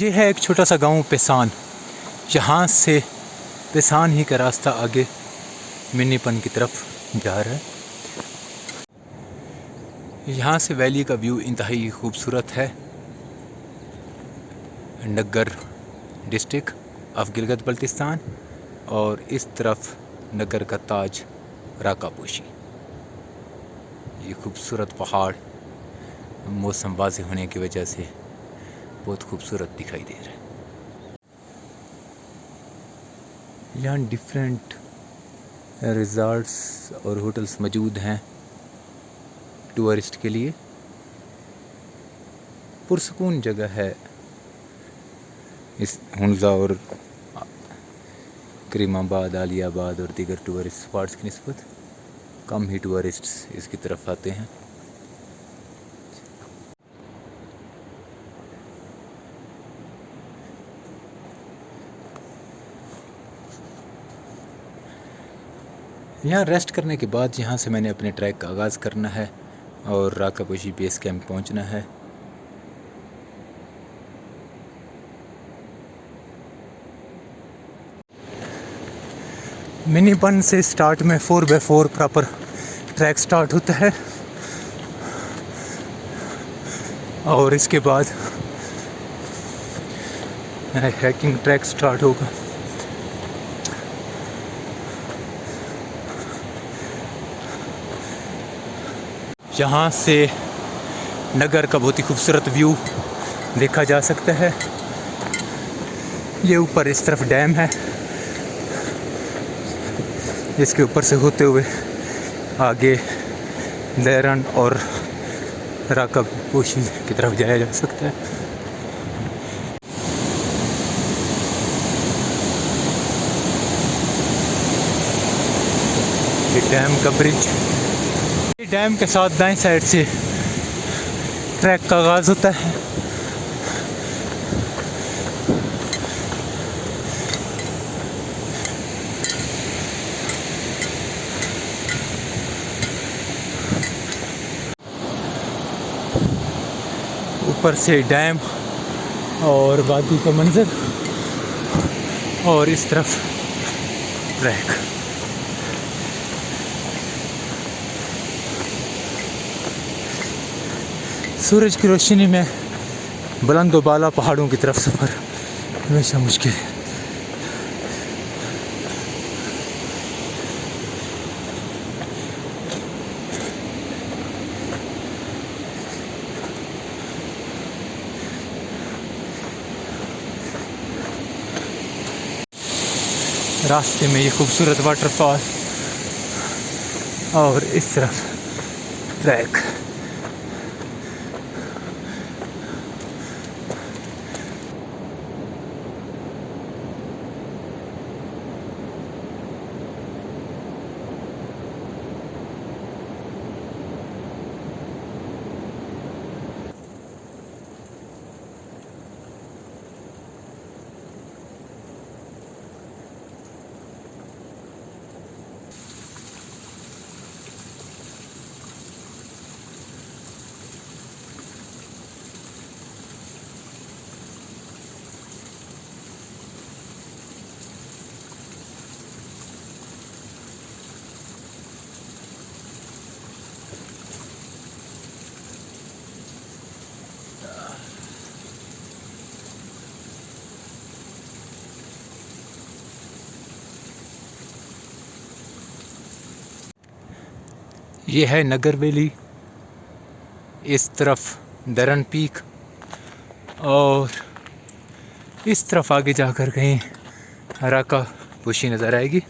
یہ ہے ایک چھوٹا سا گاؤں پیسان یہاں سے پیسان ہی کا راستہ آگے منی پن کی طرف جا رہا ہے۔ یہاں سے ویلی کا ویو انتہائی خوبصورت ہے۔ نگر ڈسٹک آف گلگت بلتستان اور اس طرف نگر کا تاج راکا پوشی۔ یہ خوبصورت پہاڑ موسم واضح ہونے کی وجہ سے بہت خوبصورت دکھائی دے رہا ہے۔ یہاں ڈفرینٹ ریزارٹس اور ہوٹلس موجود ہیں ٹورسٹ کے لیے۔ پرسکون جگہ ہے۔ اس ہنزا اور کریم آباد عالی آباد اور دیگر ٹورسٹ اسپاٹس کی نسبت کم ہی ٹورسٹس اس کی طرف آتے ہیں۔ یہاں ریسٹ کرنے کے بعد یہاں سے میں نے اپنے ٹریک کا آغاز کرنا ہے اور راکا پوشی بیس کیمپ پہنچنا ہے۔ منی پن سے سٹارٹ میں four by four proper track start ہوتا ہے۔ اور اس کے بعد ہیکنگ ٹریک سٹارٹ ہوگا۔ یہاں سے نگر کا بہت ہی خوبصورت ویو دیکھا جا سکتا ہے۔ یہ اوپر اس طرف ڈیم ہے۔ جس کے اوپر سے ہوتے ہوئے آگے دیرن اور راکب پوشی کی طرف جایا جا سکتا ہے۔ یہ ڈیم کا برج ڈیم کے ساتھ دائیں سائڈ سے ٹریک کا آغاز ہوتا ہے۔ اوپر سے ڈیم اور وادی کا منظر اور اس طرف ٹریک۔ سورج کی روشنی میں بلند و بالا پہاڑوں کی طرف سفر، ہمیشہ مشکل۔ ہے راستے میں یہ خوبصورت واٹر فال اور اس طرف ٹریک۔ یہ ہے نگر ویلی، اس طرف درن پیک اور اس طرف آگے جا کر کہیں راکا پوشی نظر آئے گی۔